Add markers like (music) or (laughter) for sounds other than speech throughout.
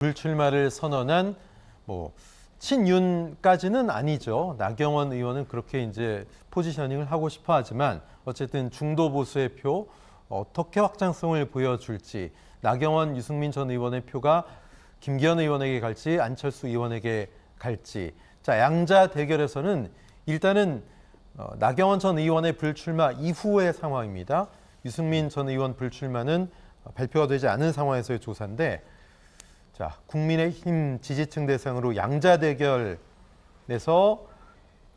불출마를 선언한 뭐 친윤까지는 아니죠. 나경원 의원은 그렇게 이제 포지셔닝을 하고 싶어 하지만 어쨌든 중도 보수의 표 어떻게 확장성을 보여줄지 나경원 유승민 전 의원의 표가 김기현 의원에게 갈지 안철수 의원에게 갈지 자 양자 대결에서는 일단은 어, 나경원 전 의원의 불출마 이후의 상황입니다. 유승민 전 의원 불출마는 발표가 되지 않은 상황에서의 조사인데 자, 국민의힘 지지층 대상으로 양자 대결에서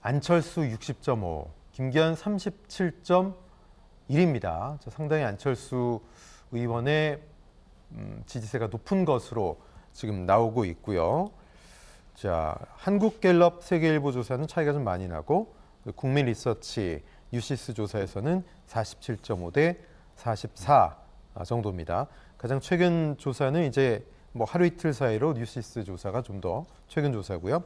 안철수 60.5, 김기현 37.1입니다. 상당히 안철수 의원의 음, 지지세가 높은 것으로 지금 나오고 있고요. 자, 한국갤럽 세계일보 조사는 차이가 좀 많이 나고 국민 리서치 뉴시스 조사에서는 47.5 대 44 정도입니다. 가장 최근 조사는 이제 뭐 하루 이틀 사이로 뉴시스 조사가 좀 더 최근 조사고요.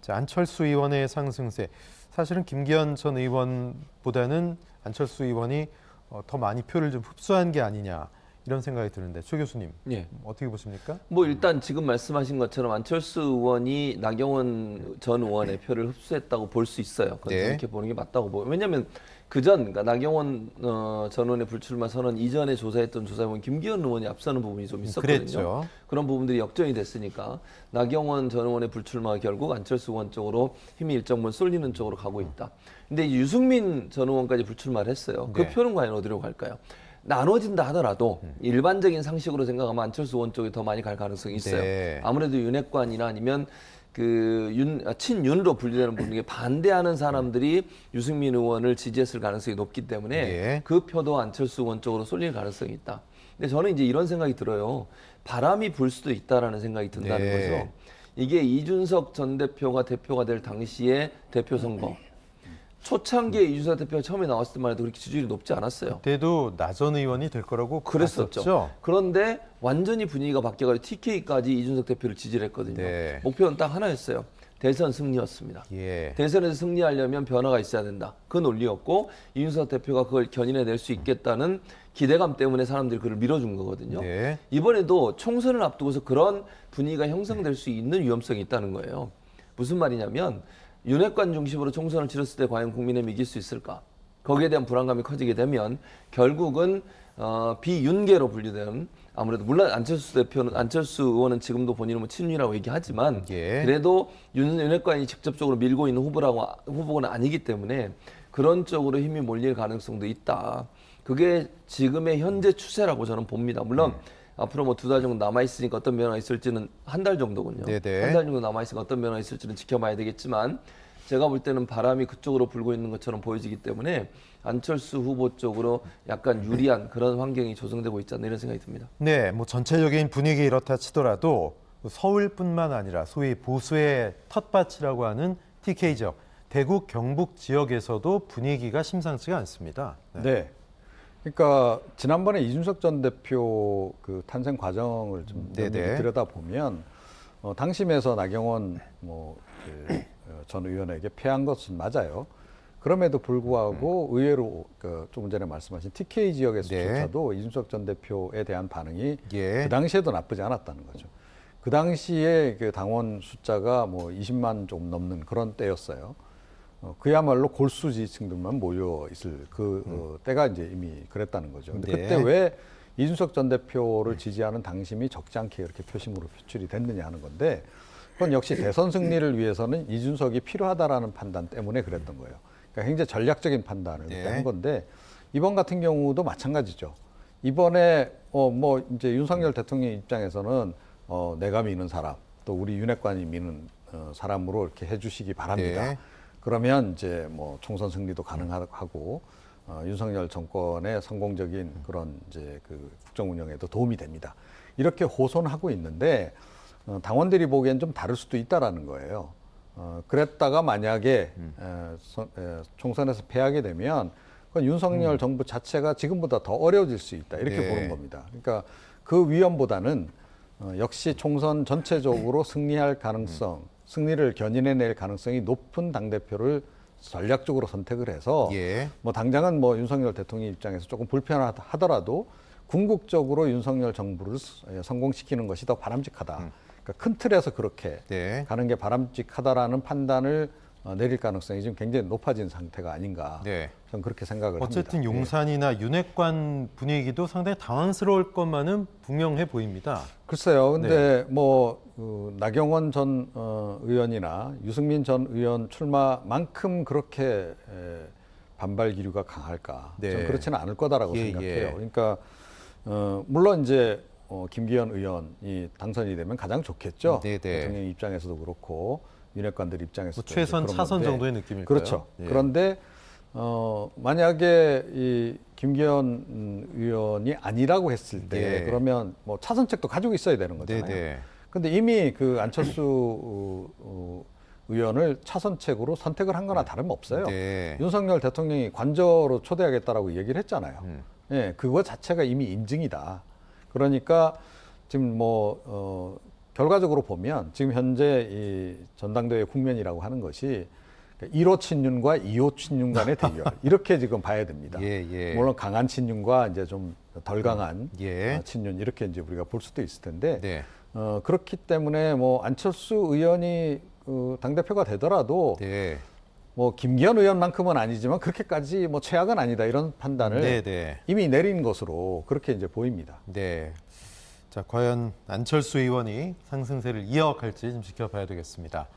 자, 안철수 의원의 상승세. 사실은 김기현 전 의원보다는 안철수 의원이 어, 더 많이 표를 좀 흡수한 게 아니냐 이런 생각이 드는데 최 교수님 예. 어떻게 보십니까? 뭐 일단 지금 말씀하신 것처럼 안철수 의원이 나경원 전 의원의 표를 흡수했다고 볼 수 있어요. 그건 네. 그렇게 보는 게 맞다고 보요. 왜냐하면 그전 그러니까 나경원 어, 전 의원의 불출마 선언 이전에 조사했던 조사에 보면 김기현 의원이 앞서는 부분이 좀 있었거든요. 그랬죠. 그런 부분들이 역전이 됐으니까 나경원 전 의원의 불출마가 결국 안철수 의원 쪽으로 힘이 일정 부분 쏠리는 쪽으로 가고 있다. 근데 유승민 전 의원까지 불출마를 했어요. 그 네. 표는 과연 어디로 갈까요? 나눠진다 하더라도 일반적인 상식으로 생각하면 안철수 의원 쪽이 더 많이 갈 가능성이 있어요. 네. 아무래도 윤핵관이나 아니면 그 윤, 아, 친윤으로 분류되는 분에게 반대하는 사람들이 유승민 의원을 지지했을 가능성이 높기 때문에 예. 그 표도 안철수 의원 쪽으로 쏠릴 가능성이 있다. 근데 저는 이제 이런 생각이 들어요. 바람이 불 수도 있다라는 생각이 든다는 네. 거죠. 이게 이준석 전 대표가 대표가 될 당시에 대표 선거 초창기에 이준석 대표가 처음에 나왔을 때만 해도 그렇게 지지율이 높지 않았어요. 그때도 나전 의원이 될 거라고 그랬었죠. 봤었죠? 그런데 완전히 분위기가 바뀌어가지고 TK까지 이준석 대표를 지지를 했거든요. 네. 목표는 딱 하나였어요. 대선 승리였습니다. 예. 대선에서 승리하려면 변화가 있어야 된다. 그 논리였고 이준석 대표가 그걸 견인해낼 수 있겠다는 기대감 때문에 사람들이 그를 밀어준 거거든요. 네. 이번에도 총선을 앞두고서 그런 분위기가 형성될 수 있는 위험성이 있다는 거예요. 무슨 말이냐면 윤핵관 중심으로 총선을 치렀을 때 과연 국민의힘이 이길 수 있을까? 거기에 대한 불안감이 커지게 되면 결국은 어, 비윤계로 분류되는 아무래도 물론 안철수 대표는 안철수 의원은 지금도 본인은 뭐 친윤이라고 얘기하지만 예. 그래도 윤, 윤핵관이 직접적으로 밀고 있는 후보라고 후보는 아니기 때문에 그런 쪽으로 힘이 몰릴 가능성도 있다. 그게 지금의 현재 추세라고 저는 봅니다. 물론 음. 앞으로 뭐 두 달 정도 남아 있으니까 어떤 변화가 있을지는 한 달 정도군요. 네네. 한달 정도 남아 있으니까 어떤 변화가 있을지는 지켜봐야 되겠지만 제가 볼 때는 바람이 그쪽으로 불고 있는 것처럼 보여지기 때문에 안철수 후보 쪽으로 약간 유리한 그런 환경이 조성되고 있지 않나 이런 생각이 듭니다. 네, 뭐 전체적인 분위기 이렇다 치더라도 서울뿐만 아니라 소위 보수의 텃밭이라고 하는 TK 지역, 대구 경북 지역에서도 분위기가 심상치가 않습니다. 네. 네. 그러니까 지난번에 이준석 전 대표 그 탄생 과정을 좀 네네. 면밀히 들여다 보면 어, 당심에서 나경원 뭐전 의원에게 패한 것은 맞아요. 그럼에도 불구하고 의외로 그 조금 전에 말씀하신 TK 지역에서조차도 이준석 전 대표에 대한 반응이 예. 그 당시에도 나쁘지 않았다는 거죠. 그 당시에 그 당원 숫자가 뭐 20만 좀 넘는 그런 때였어요. 어, 그야말로 골수 지층들만 모여 있을 그 어, 때가 이제 이미 그랬다는 거죠. 근데 네. 그때 왜 이준석 전 대표를 지지하는 당심이 적지 않게 이렇게 표심으로 표출이 됐느냐 하는 건데 그건 역시 대선 승리를 위해서는 이준석이 필요하다라는 판단 때문에 그랬던 거예요. 그러니까 굉장히 전략적인 판단을 네. 한 건데 이번 같은 경우도 마찬가지죠. 이번에 어 뭐 이제 윤석열 대통령 입장에서는 어 내가 미는 사람 또 우리 윤핵관이 미는 어 사람으로 이렇게 해주시기 바랍니다. 네. 그러면 이제 뭐 총선 승리도 가능하고 어, 윤석열 정권의 성공적인 그런 이제 그 국정 운영에도 도움이 됩니다. 이렇게 호손하고 있는데 어, 당원들이 보기엔 좀 다를 수도 있다라는 거예요. 어, 그랬다가 만약에 음. 에, 서- 에, 총선에서 패하게 되면 그건 윤석열 정부 자체가 지금보다 더 어려워질 수 있다 이렇게 음. 네. 보는 겁니다. 그러니까 그 위험보다는 어, 역시 총선 전체적으로 승리할 가능성, 승리를 견인해낼 가능성이 높은 당 대표를 전략적으로 선택을 해서 예. 뭐 당장은 뭐 윤석열 대통령 입장에서 조금 불편하더라도 궁극적으로 윤석열 정부를 스- 예, 성공시키는 것이 더 바람직하다. 음. 그러니까 큰 틀에서 그렇게 네. 가는 게 바람직하다라는 판단을 어, 내릴 가능성이 지금 굉장히 높아진 상태가 아닌가. 네. 저는 그렇게 생각을 어쨌든 합니다. 예. 용산이나 윤핵관 분위기도 상당히 당황스러울 것만은 분명해 보입니다. 글쎄요. 근데 네. 뭐 그, 나경원 전 어, 의원이나 유승민 전 의원 출마만큼 그렇게 에, 반발 기류가 강할까? 네. 저는 그렇지는 않을 거다라고 예, 생각해요. 예. 그러니까 어, 물론 이제 어, 김기현 의원이 당선이 되면 가장 좋겠죠. 네, 네. 대통령 입장에서도 그렇고 윤핵관들 입장에서도 뭐 최선 차선 건데. 정도의 느낌일까요? 그렇죠. 예. 그런데 어, 만약에 이 김기현 음, 의원이 아니라고 했을 때 예. 그러면 뭐 차선책도 가지고 있어야 되는 거잖아요. 네네. 근데 이미 그 안철수 어, 어, 의원을 차선책으로 선택을 한 거나 다름없어요. 네. 윤석열 대통령이 관저로 초대하겠다라고 얘기를 했잖아요. 음. 예, 그거 자체가 이미 인증이다. 그러니까 지금 뭐 어, 결과적으로 보면 지금 현재 이 전당대회 국면이라고 하는 것이 1호 친윤과 2호 친윤 간의 (laughs) 대결 이렇게 지금 봐야 됩니다. 예, 예. 물론 강한 친윤과 이제 좀 덜 강한 예. 어, 친윤 이렇게 이제 우리가 볼 수도 있을 텐데 네. 어, 그렇기 때문에 뭐 안철수 의원이 어, 당 대표가 되더라도 네. 뭐 김기현 의원만큼은 아니지만 그렇게까지 뭐 최악은 아니다 이런 판단을 네, 네. 이미 내린 것으로 그렇게 이제 보입니다. 네. 자, 과연 안철수 의원이 상승세를 이어갈지 좀 지켜봐야 되겠습니다.